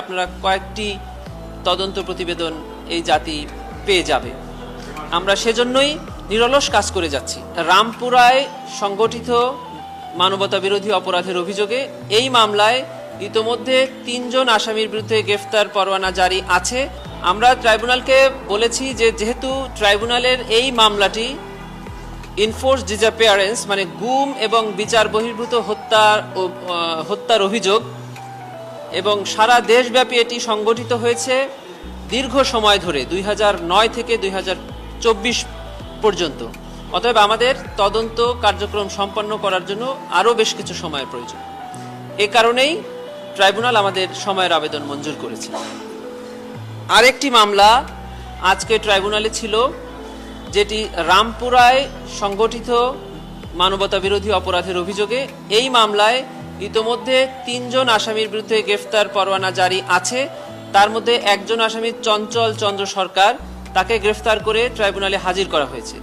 আপনারা কয়েকটি তদন্ত প্রতিবেদন এই জাতি পেয়ে যাবে। আমরা সেজন্যই নিরলস কাজ করে যাচ্ছি। রামপুরায় সংগঠিত মানবতা বিরোধী অপরাধের অভিযোগে এই মামলায় ইতোমধ্যে তিনজন আসামির বিরুদ্ধে গ্রেফতার পরোয়ানা জারি আছে। আমরা ট্রাইব্যুনালকে বলেছি যে যেহেতু ট্রাইব্যুনালের এই মামলাটি ইনফোর্স ডিজাপিয়ারেন্স মানে গুম এবং বিচার বহির্ভূত হত্যার হত্যার অভিযোগ এবং সারা দেশব্যাপী এটি সংগঠিত হয়েছে দীর্ঘ সময় ধরে, দুই থেকে দুই হাজার চব্বিশ পর্যন্ত। অতএব আমাদের তদন্ত কার্যক্রম সম্পন্ন করার জন্য আরও বেশ কিছু সময়ের প্রয়োজন। এ কারণেই ট্রাইব্যুনাল আমাদের সময়ের আবেদন মঞ্জুর করেছে। আরেকটি মামলা আজকে ট্রাইব্যুনালে ছিল, যেটি রামপুরায় সংগঠিত মানবতা বিরোধী অপরাধের অভিযোগে এই মামলায় ইতোমধ্যে তিনজন আসামির বিরুদ্ধে গ্রেফতার পরোয়ানা জারি আছে। তার মধ্যে একজন আসামি চঞ্চল চন্দ্র সরকার, তাকে গ্রেফতার করে ট্রাইব্যুনালে হাজির করা হয়েছে।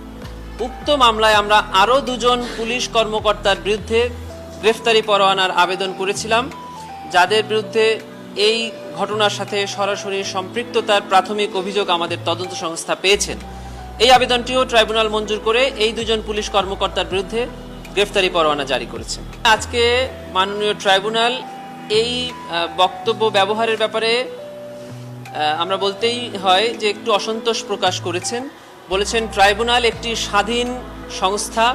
উক্ত মামলায় আমরা আরও দুজন পুলিশ কর্মকর্তার বিরুদ্ধে গ্রেফতারি পরোয়ানার আবেদন করেছিলাম, যাদের বিরুদ্ধে এই ঘটনার সাথে সরাসরি সম্পৃক্ততার প্রাথমিক অভিযোগ আমাদের তদন্ত সংস্থা পেয়েছেন। এই আবেদনটিও ট্রাইব্যুনাল মঞ্জুর করে এই দুজন পুলিশ কর্মকর্তার বিরুদ্ধে গ্রেফতারি পরোয়ানা জারি করেছে। আজকে মাননীয় ট্রাইব্যুনাল এই বক্তব্য ব্যবহারের ব্যাপারে আমরা বলতেই হয় যে একটু অসন্তোষ প্রকাশ করেছেন। বলেছেন, ট্রাইব্যুনাল একটি স্বাধীন সংস্থা।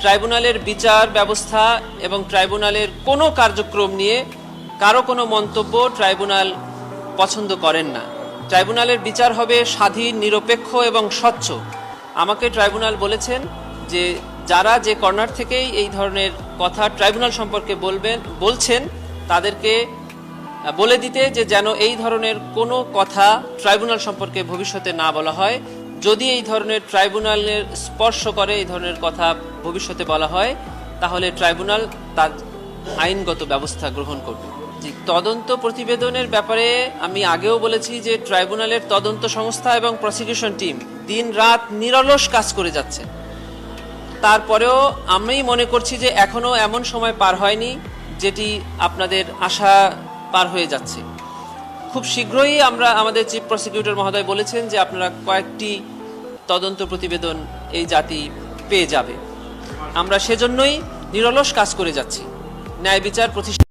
ট্রাইব্যুনালের বিচার ব্যবস্থা এবং ট্রাইব্যুনালের কোনো কার্যক্রম নিয়ে কারও কোনো মন্তব্য ট্রাইব্যুনাল পছন্দ করেন না। ট্রাইব্যুনালের বিচার হবে স্বাধীন, নিরপেক্ষ এবং স্বচ্ছ। আমাকে ট্রাইব্যুনাল বলেছেন যে যারা যে কর্নার থেকেই এই ধরনের কথা ট্রাইব্যুনাল সম্পর্কে বলবেন বলছেন, তাদেরকে বলে দিতে যে যেন এই ধরনের কোনো কথা ট্রাইব্যুনাল সম্পর্কে ভবিষ্যতে না বলা হয়। যদি এই ধরনের ট্রাইব্যুনালের স্পর্শ করে এই ধরনের কথা ভবিষ্যতে বলা হয়, তাহলে ট্রাইব্যুনাল তার আইনগত ব্যবস্থা গ্রহণ করবে। তদন্ত প্রতিবেদনের ব্যাপারে আমি আগেও বলেছি যে ট্রাইব্যুনালের তদন্ত সংস্থা এবং প্রসিকিউশন টিম দিন রাত নিরলস কাজ করে যাচ্ছে। তারপরেও আমি মনে করছি যে এখনও এমন সময় পার হয়নি যেটি আপনাদের আশা পার হয়ে যাচ্ছে। খুব শীঘ্রই আমরা আমাদের চিফ প্রসিকিউটর মহোদয় বলেছেন যে আপনারা কয়েকটি তদন্ত প্রতিবেদন এই জাতি পেয়ে যাবে। আমরা সেজন্যই নিরলস কাজ করে যাচ্ছি। ন্যায় বিচার প্রতিষ্ঠা